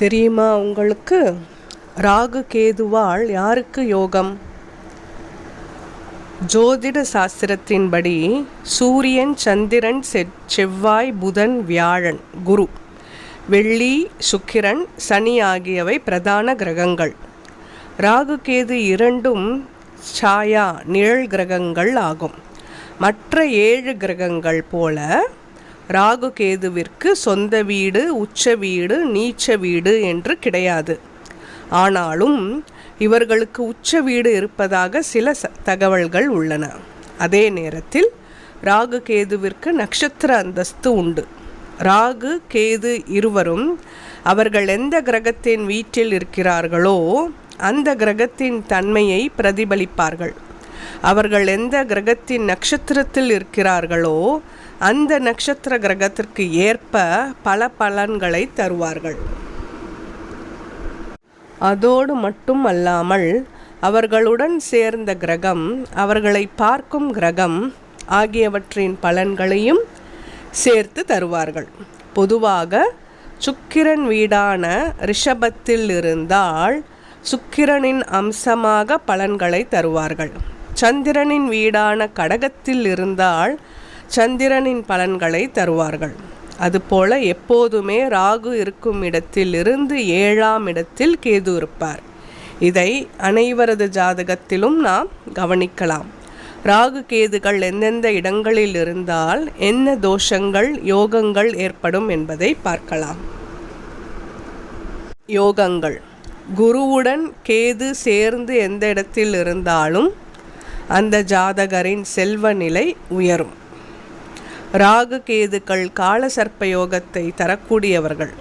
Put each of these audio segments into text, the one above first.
தெரியுமா உங்களுக்கு? ராகு கேதுவால் யாருக்கு யோகம்? ஜோதிட சாஸ்திரத்தின்படி சூரியன் சந்திரன் செ- செவ்வாய் புதன் வியாழன் குரு வெள்ளி சுக்கிரன் சனி ஆகியவை பிரதான கிரகங்கள். ராகு கேது இரண்டும் சாயா நிழல் கிரகங்கள் ஆகும். மற்ற ஏழு கிரகங்கள் போல ராகு கேதுவிற்கு சொந்த வீடு உச்ச வீடு நீச்ச வீடு என்று கிடையாது. ஆனாலும் இவர்களுக்கு உச்ச வீடு இருப்பதாக சில ச- தகவல்கள் உள்ளன. அதே நேரத்தில் ராகு கேதுவிற்கு நட்சத்திர அந்தஸ்து உண்டு. ராகு கேது இருவரும் அவர்கள் எந்த கிரகத்தின் வீட்டில் இருக்கிறார்களோ அந்த கிரகத்தின் தன்மையை பிரதிபலிப்பார்கள். அவர்கள் எந்த கிரகத்தின் நட்சத்திரத்தில் இருக்கிறார்களோ அந்த நட்சத்திர கிரகத்திற்கு ஏற்ப பல பலன்களை தருவார்கள். அதோடு மட்டும் அல்லாமல் அவர்களுடன் சேர்ந்த கிரகம் அவர்களை பார்க்கும் கிரகம் ஆகியவற்றின் பலன்களையும் சேர்த்து தருவார்கள். பொதுவாக சுக்கிரன் வீடான ரிஷபத்தில் இருந்தால் சுக்கிரனின் அம்சமாக பலன்களை தருவார்கள். சந்திரனின் வீடான கடகத்தில் இருந்தால் சந்திரனின் பலன்களை தருவார்கள். அதுபோல எப்போதுமே ராகு இருக்கும் இடத்தில் இருந்து ஏழாம் இடத்தில் கேது இருப்பார். இதை அனைவரது ஜாதகத்திலும் நாம் கவனிக்கலாம். ராகு கேதுகள் எந்தெந்த இடங்களில் இருந்தால் என்ன தோஷங்கள் யோகங்கள் ஏற்படும் என்பதை பார்க்கலாம். யோகங்கள். குருவுடன் கேது சேர்ந்து எந்த இடத்தில் இருந்தாலும் அந்த ஜாதகரின் செல்வ நிலை உயரும். ராகு கேதுக்கள் காலசர்ப்ப யோகத்தை தரக்கூடியவர்கள்.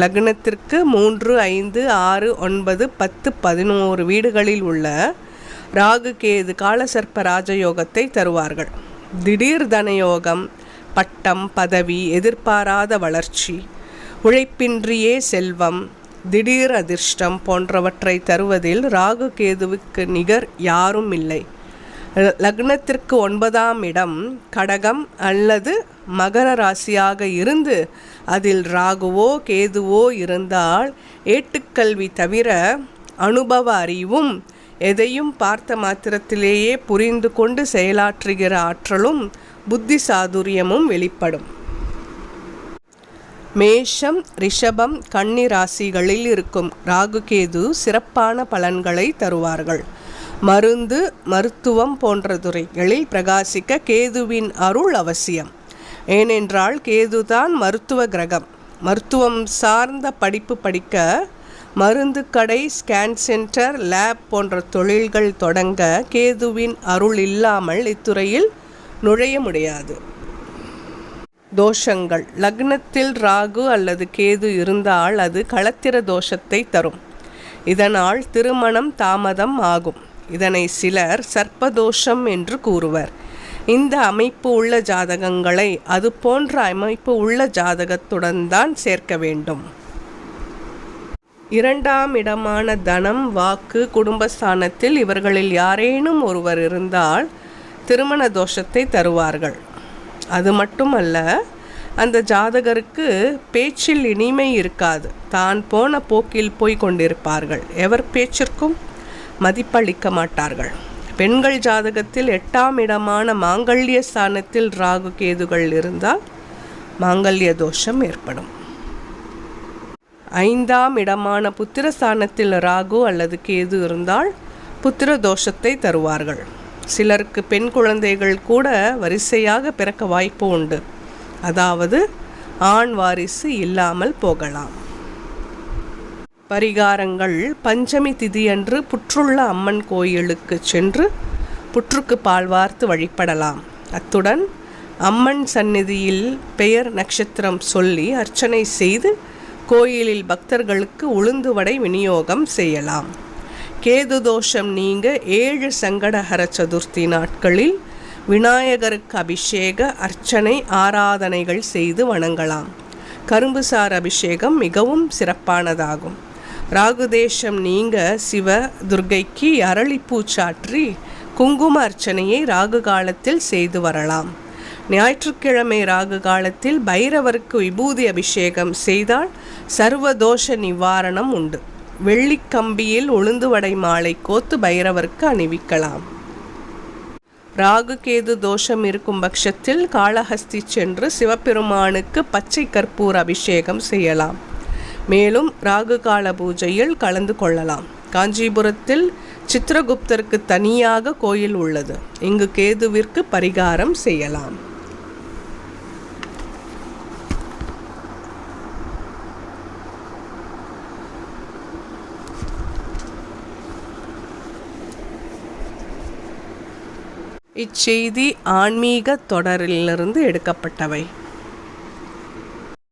லக்னத்திற்கு மூன்று ஐந்து ஆறு ஒன்பது பத்து பதினோரு வீடுகளில் உள்ள ராகு கேது காலசர்ப்ப ராஜயோகத்தை தருவார்கள். திடீர் தனயோகம் பட்டம் பதவி எதிர்பாராத வளர்ச்சி உழைப்பின்றியே செல்வம் திடீர் அதிர்ஷ்டம் போன்றவற்றை தருவதில் ராகு கேதுவுக்கு நிகர் யாரும் இல்லை. லக்னத்திற்கு ஒன்பதாம் இடம் கடகம் அல்லது மகர ராசியாக இருந்து அதில் ராகுவோ கேதுவோ இருந்தால் ஏட்டுக்கல்வி தவிர அனுபவ அறிவும் எதையும் பார்த்த மாத்திரத்திலேயே புரிந்து கொண்டு செயலாற்றுகிற ஆற்றலும் புத்தி சாதுரியமும் வெளிப்படும். மேஷம் ரிஷபம் கன்னி ராசிகளில் இருக்கும் ராகுகேது சிறப்பான பலன்களை தருவார்கள். மருந்து மருத்துவம் போன்ற துறைகளில் பிரகாசிக்க கேதுவின் அருள் அவசியம். ஏனென்றால் கேதுதான் மருத்துவ கிரகம். மருத்துவம் சார்ந்த படிப்பு படிக்க மருந்து கடை ஸ்கேன் சென்டர் லேப் போன்ற தொழில்கள் தொடங்க கேதுவின் அருள் இல்லாமல் இத்துறையில் நுழைய முடியாது. தோஷங்கள். லக்னத்தில் ராகு அல்லது கேது இருந்தால் அது களத்திர தோஷத்தை தரும். இதனால் திருமணம் தாமதம் ஆகும். இதனை சிலர் சர்ப்பதோஷம் என்று கூறுவர். இந்த அமைப்பு உள்ள ஜாதகங்களை அது போன்ற அமைப்பு உள்ள ஜாதகத்துடன் தான் சேர்க்க வேண்டும். இரண்டாம் இடமான தனம் வாக்கு குடும்பஸ்தானத்தில் இவர்களில் யாரேனும் ஒருவர் இருந்தால் திருமண தோஷத்தை தருவார்கள். அது மட்டுமல்ல அந்த ஜாதகருக்கு பேச்சில் இனிமை இருக்காது. தான் போன போக்கில் போய் கொண்டிருப்பார்கள். எவர் பேச்சிற்கும்? மதிப்பளிக்க மாட்டார்கள் பெண்கள் ஜாதகத்தில் எட்டாம் இடமான மாங்கல்ய ஸ்தானத்தில் ராகு கேதுகள் இருந்தால் மாங்கல்ய தோஷம் ஏற்படும். ஐந்தாம் இடமான புத்திரஸ்தானத்தில் ராகு அல்லது கேது இருந்தால் புத்திர தோஷத்தை தருவார்கள். சிலருக்கு பெண் குழந்தைகள் கூட வரிசையாக பிறக்க வாய்ப்பு உண்டு. அதாவது ஆண் வாரிசு இல்லாமல் போகலாம். பரிகாரங்கள் பஞ்சமி திதியன்று புற்றுள்ள அம்மன் கோயிலுக்கு சென்று புற்றுக்கு பால் வார்த்து வழிபடலாம். அத்துடன் அம்மன் சந்நிதியில் பெயர் நட்சத்திரம் சொல்லி அர்ச்சனை செய்து கோயிலில் பக்தர்களுக்கு உளுந்து வடை விநியோகம் செய்யலாம். கேது தோஷம் நீங்க ஏழு சங்கடஹர சதுர்த்தி நாட்களில் விநாயகருக்கு அபிஷேக அர்ச்சனை ஆராதனைகள் செய்து வணங்கலாம். கரும்புசார் அபிஷேகம் மிகவும் சிறப்பானதாகும். ராகுதேஷம் நீங்க சிவ துர்க்கைக்கு அரளிப்பூ சாற்றி குங்கும அர்ச்சனையை ராகு காலத்தில் செய்து வரலாம். ஞாயிற்றுக்கிழமை ராகு காலத்தில் பைரவருக்கு விபூதி அபிஷேகம் செய்தால் சர்வதோஷ நிவாரணம் உண்டு. வெள்ளிக்கம்பியில் உளுந்துவடை மாலை கோத்து பைரவருக்கு அணிவிக்கலாம். ராகு கேது தோஷம் இருக்கும் பட்சத்தில் காளஹஸ்தி சென்று சிவபெருமானுக்கு பச்சை கற்பூர் அபிஷேகம் செய்யலாம். மேலும் ராகு கால பூஜையில் கலந்து கொள்ளலாம். காஞ்சிபுரத்தில் சித்திரகுப்தருக்கு தனியாக கோயில் உள்ளது. இங்கு கேதுவிற்கு பரிகாரம் செய்யலாம். இச்செய்தி ஆன்மீக தொடரிலிருந்து எடுக்கப்பட்டவை.